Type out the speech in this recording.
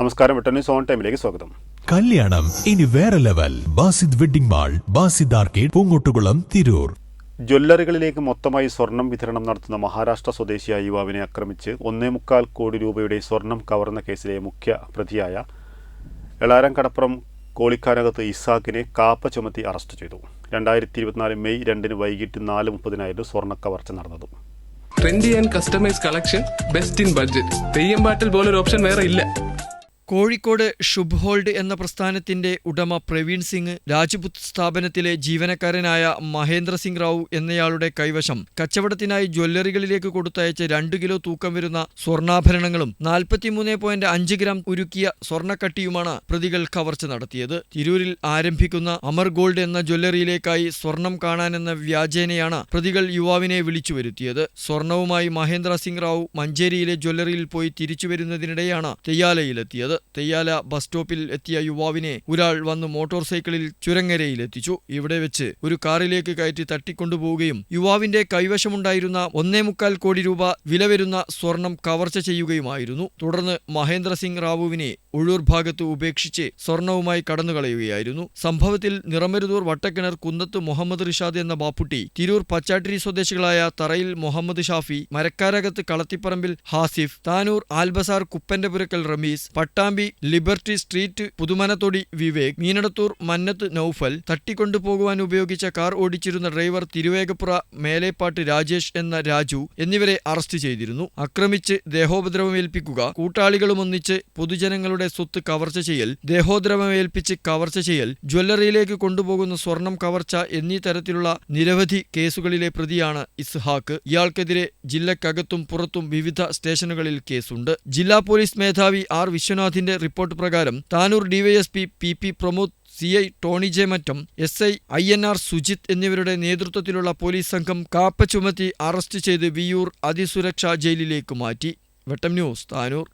നമസ്കാരം വിട്ടണി സോൺ ടൈമിലേക്ക് സ്വാഗതം. കല്യാണം ഇനി വേറെ level Basid wedding mall Basid arcade Poongottukulam Tirur. ജ്വല്ലറികളിലേക്ക് മൊത്തമായി സ്വർണം വിതരണം നടത്തുന്ന മഹാരാഷ്ട്ര സ്വദേശിയായ യുവാവിനെ ആക്രമിച്ച് ഒന്നേ മുക്കാൽ കോടി രൂപയുടെ സ്വർണം കവർന്ന കേസിലെ മുഖ്യ പ്രതിയായ എളാരം കടപ്പുറം കോളിക്കാനകത്ത് ഇസാഖിനെ കാപ്പ ചുമത്തി അറസ്റ്റ് ചെയ്തു. രണ്ടായിരത്തി ഇരുപത്തിനാല് മെയ് രണ്ടിന് വൈകിട്ട് നാല് മുപ്പതിനായിരുന്നു സ്വർണ കവർച്ച നടന്നത്. Trendy and customise collection best in budget Theyyam പാട്ടിൽ പോലൊരു ഓപ്ഷൻ വേറെ ഇല്ല. കോഴിക്കോട് ഷുബ് ഹോൾഡ് എന്ന പ്രസ്ഥാനത്തിന്റെ ഉടമ പ്രവീൺ സിംഗ് രാജ്പുത് സ്ഥാപനത്തിലെ ജീവനക്കാരനായ മഹേന്ദ്ര സിംഗ് റാവു എന്നയാളുടെ കൈവശം കച്ചവടത്തിനായി ജ്വല്ലറികളിലേക്ക് കൊടുത്തയച്ച രണ്ടു കിലോ തൂക്കം വരുന്ന സ്വർണാഭരണങ്ങളും നാൽപ്പത്തിമൂന്ന് പോയിന്റ് അഞ്ച് ഗ്രാം ഉരുക്കിയ സ്വർണക്കട്ടിയുമാണ് പ്രതികൾ കവർച്ച നടത്തിയത്. തിരൂരിൽ ആരംഭിക്കുന്ന അമർ ഗോൾഡ് എന്ന ജ്വല്ലറിയിലേക്കായി സ്വർണം കാണാനെന്ന വ്യാജേനയാണ് പ്രതികൾ യുവാവിനെ വിളിച്ചു വരുത്തിയത്. സ്വർണവുമായി മഹേന്ദ്ര സിംഗ് റാവു മഞ്ചേരിയിലെ ജ്വല്ലറിയിൽ പോയി തിരിച്ചു വരുന്നതിനിടെയാണ് തെയ്യാലയിലെത്തിയത്. തെയ്യാല ബസ് സ്റ്റോപ്പിൽ എത്തിയ യുവാവിനെ ഒരാൾ വന്ന് മോട്ടോർ സൈക്കിളിൽ ചുരങ്ങരയിലെത്തിച്ചു. ഇവിടെ വെച്ച് ഒരു കാറിലേക്ക് കയറ്റി തട്ടിക്കൊണ്ടുപോവുകയും യുവാവിന്റെ കൈവശമുണ്ടായിരുന്ന ഒന്നേ മുക്കാൽ കോടി രൂപ വില വരുന്ന സ്വർണം കവർച്ച ചെയ്യുകയുമായിരുന്നു. തുടർന്ന് മഹേന്ദ്ര സിംഗ് റാവുവിനെ ഉഴൂർ ഭാഗത്ത് ഉപേക്ഷിച്ച് സ്വർണവുമായി കടന്നുകളയുകയായിരുന്നു. സംഭവത്തിൽ നിറമരുതൂർ വട്ടക്കിണർ കുന്നത്ത് മുഹമ്മദ് റിഷാദ് എന്ന ബാപ്പുട്ടി തിരൂർ പച്ചാട്ടിരി സ്വദേശികളായ തറയിൽ മുഹമ്മദ് ഷാഫി മരക്കാരകത്ത് കളത്തിപ്പറമ്പിൽ ഹാസിഫ് താനൂർ ആൽബസാർ കുപ്പന്റെപുരക്കൽ റമീസ് പട്ടാമ്പി ലിബർട്ടി സ്ട്രീറ്റ് പുതുമനത്തൊടി വിവേക് മീനടത്തൂർ മന്നത്ത് നൌഫൽ തട്ടിക്കൊണ്ടുപോകുവാൻ ഉപയോഗിച്ച കാർ ഓടിച്ചിരുന്ന ഡ്രൈവർ തിരുവേഗപ്പുറ മേലേപ്പാട്ട് രാജേഷ് എന്ന രാജു എന്നിവരെ അറസ്റ്റ് ചെയ്തിരുന്നു. ആക്രമിച്ച് ദേഹോപദ്രവമേൽപ്പിക്കുക കൂട്ടാളികളുമൊന്നിച്ച് പൊതുജനങ്ങളുടെ സ്വത്ത് കവർച്ച ചെയ്യൽ ദേഹോദ്രവമേൽപ്പിച്ച് കവർച്ച ചെയ്യൽ ജ്വല്ലറിയിലേക്ക് കൊണ്ടുപോകുന്ന സ്വർണം കവർച്ച എന്നീ തരത്തിലുള്ള നിരവധി കേസുകളിലെ പ്രതിയാണ് ഇസ്ഹാക്ക്. ഇയാൾക്കെതിരെ ജില്ലക്കകത്തും പുറത്തും വിവിധ സ്റ്റേഷനുകളിൽ കേസുണ്ട്. ജില്ലാ പോലീസ് മേധാവി ആർ വിശ്വനാഥിന്റെ റിപ്പോർട്ട് പ്രകാരം Tanur DYSP P P Pramod C I Tony J Mattam S I I N R Sujith എന്നിവരുടെ നേതൃത്വത്തിലുള്ള പോലീസ് സംഘം കാപ്പ ചുമത്തി അറസ്റ്റ് ചെയ്ത് വിയൂർ അതിസുരക്ഷാ ജയിലിലേക്ക് മാറ്റി. വെട്ടം ന്യൂസ് താനൂർ.